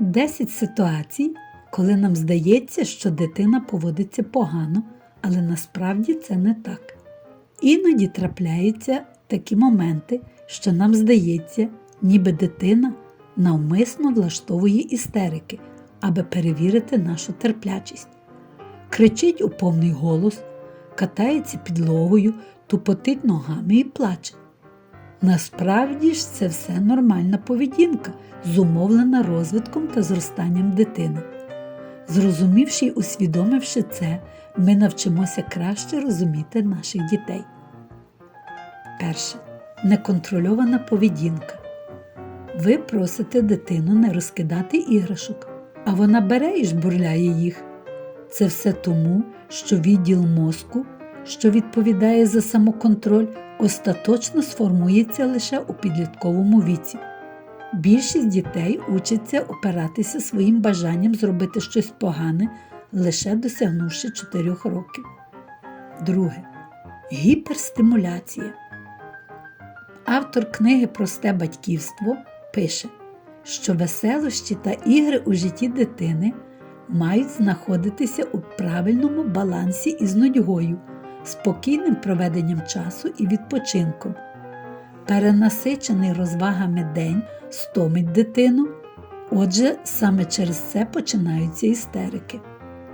10 ситуацій, коли нам здається, що дитина поводиться погано, але насправді це не так. Іноді трапляються такі моменти, що нам здається, ніби дитина навмисно влаштовує істерики, аби перевірити нашу терплячість. Кричить у повний голос, катається підлогою, тупотить ногами і плаче. Насправді ж це все нормальна поведінка, зумовлена розвитком та зростанням дитини. Зрозумівши й усвідомивши це, ми навчимося краще розуміти наших дітей. Перше. Неконтрольована поведінка. Ви просите дитину не розкидати іграшок, а вона бере і жбурляє їх. Це все тому, що відділ мозку, що відповідає за самоконтроль, остаточно сформується лише у підлітковому віці. Більшість дітей учаться опиратися своїм бажанням зробити щось погане, лише досягнувши 4 років. Друге. Гіперстимуляція. Автор книги Просте батьківство пише, що веселощі та ігри у житті дитини мають знаходитися у правильному балансі із нудьгою, спокійним проведенням часу і відпочинком. Перенасичений розвагами день стомить дитину, отже, саме через це починаються істерики.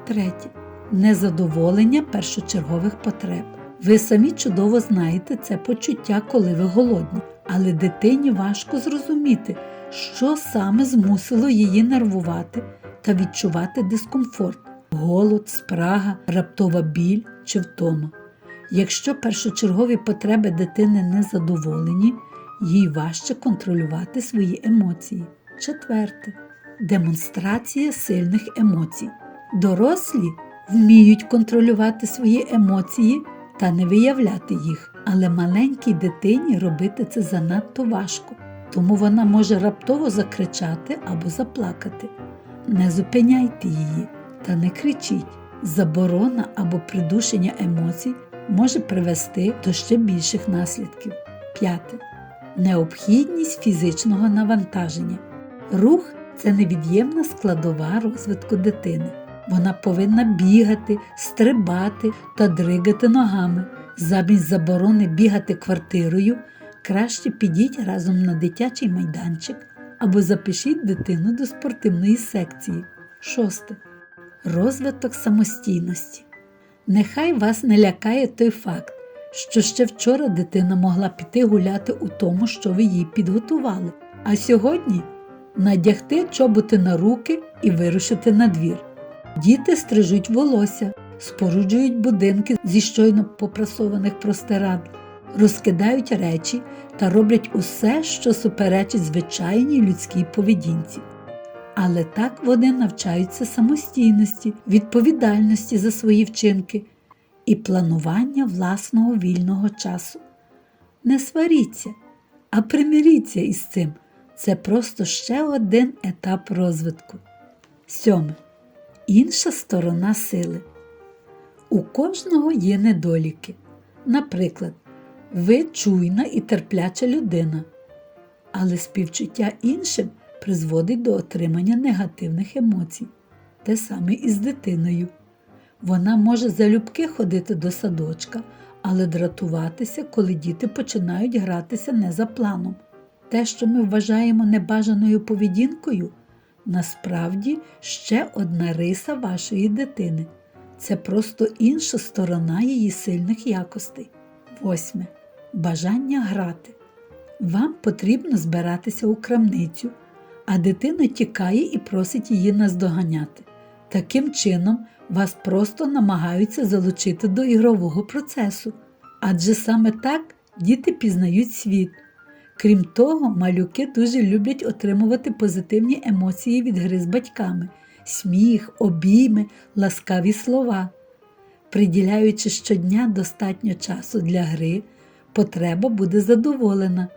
Третє. Незадоволення першочергових потреб. Ви самі чудово знаєте це почуття, коли ви голодні, але дитині важко зрозуміти, що саме змусило її нервувати та відчувати дискомфорт, голод, спрага, раптова біль чи втома. Якщо першочергові потреби дитини не задоволені, їй важче контролювати свої емоції. Четверте. Демонстрація сильних емоцій. Дорослі вміють контролювати свої емоції та не виявляти їх, але маленькій дитині робити це занадто важко, тому вона може раптово закричати або заплакати. Не зупиняйте її та не кричіть. Заборона або придушення емоцій може привести до ще більших наслідків. П'яте. Необхідність фізичного навантаження. Рух це невід'ємна складова розвитку дитини. Вона повинна бігати, стрибати та дригати ногами. Замість заборони бігати квартирою, краще підіть разом на дитячий майданчик або запишіть дитину до спортивної секції. Шосте. Розвиток самостійності. Нехай вас не лякає той факт, що ще вчора дитина могла піти гуляти у тому, що ви їй підготували, а сьогодні надягти чоботи на руки і вирушити на двір. Діти стрижуть волосся, споруджують будинки зі щойно попрасованих простирадл, розкидають речі та роблять усе, що суперечить звичайній людській поведінці. Але так вони навчаються самостійності, відповідальності за свої вчинки і планування власного вільного часу. Не сваріться, а примиріться із цим. Це просто ще один етап розвитку. Сьоме. Інша сторона сили. У кожного є недоліки. Наприклад, ви чуйна і терпляча людина, але співчуття іншим призводить до отримання негативних емоцій, те саме і з дитиною. Вона може залюбки ходити до садочка, але дратуватися, коли діти починають гратися не за планом. Те, що ми вважаємо небажаною поведінкою, насправді ще одна риса вашої дитини. Це просто інша сторона її сильних якостей. Восьме. Бажання грати. Вам потрібно збиратися у крамницю, а дитина тікає і просить її наздоганяти. Таким чином, вас просто намагаються залучити до ігрового процесу, адже саме так діти пізнають світ. Крім того, малюки дуже люблять отримувати позитивні емоції від гри з батьками, сміх, обійми, ласкаві слова. Приділяючи щодня достатньо часу для гри, потреба буде задоволена.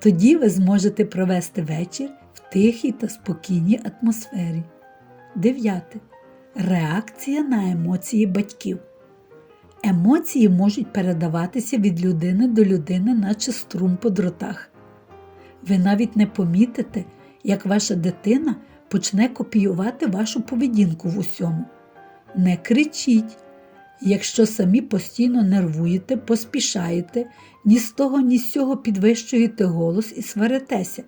Тоді ви зможете провести вечір в тихій та спокійній атмосфері. 9. Реакція на емоції батьків. Емоції можуть передаватися від людини до людини, наче струм по дротах. Ви навіть не помітите, як ваша дитина почне копіювати вашу поведінку в усьому. Не кричіть. Якщо самі постійно нервуєте, поспішаєте, ні з того, ні з цього підвищуєте голос і сваритеся.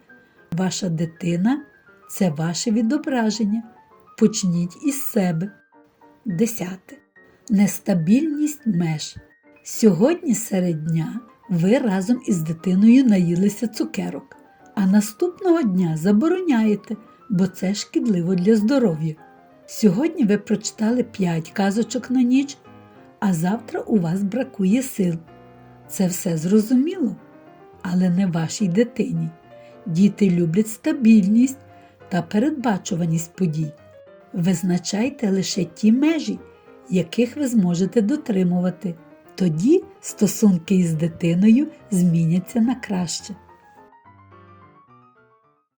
Ваша дитина це ваше відображення. Почніть із себе. Десяте. Нестабільність меж. Сьогодні серед дня ви разом із дитиною наїлися цукерок, а наступного дня забороняєте, бо це шкідливо для здоров'я. Сьогодні ви прочитали 5 казочок на ніч, а завтра у вас бракує сил. Це все зрозуміло, але не вашій дитині. Діти люблять стабільність та передбачуваність подій. Визначайте лише ті межі, яких ви зможете дотримувати. Тоді стосунки із дитиною зміняться на краще.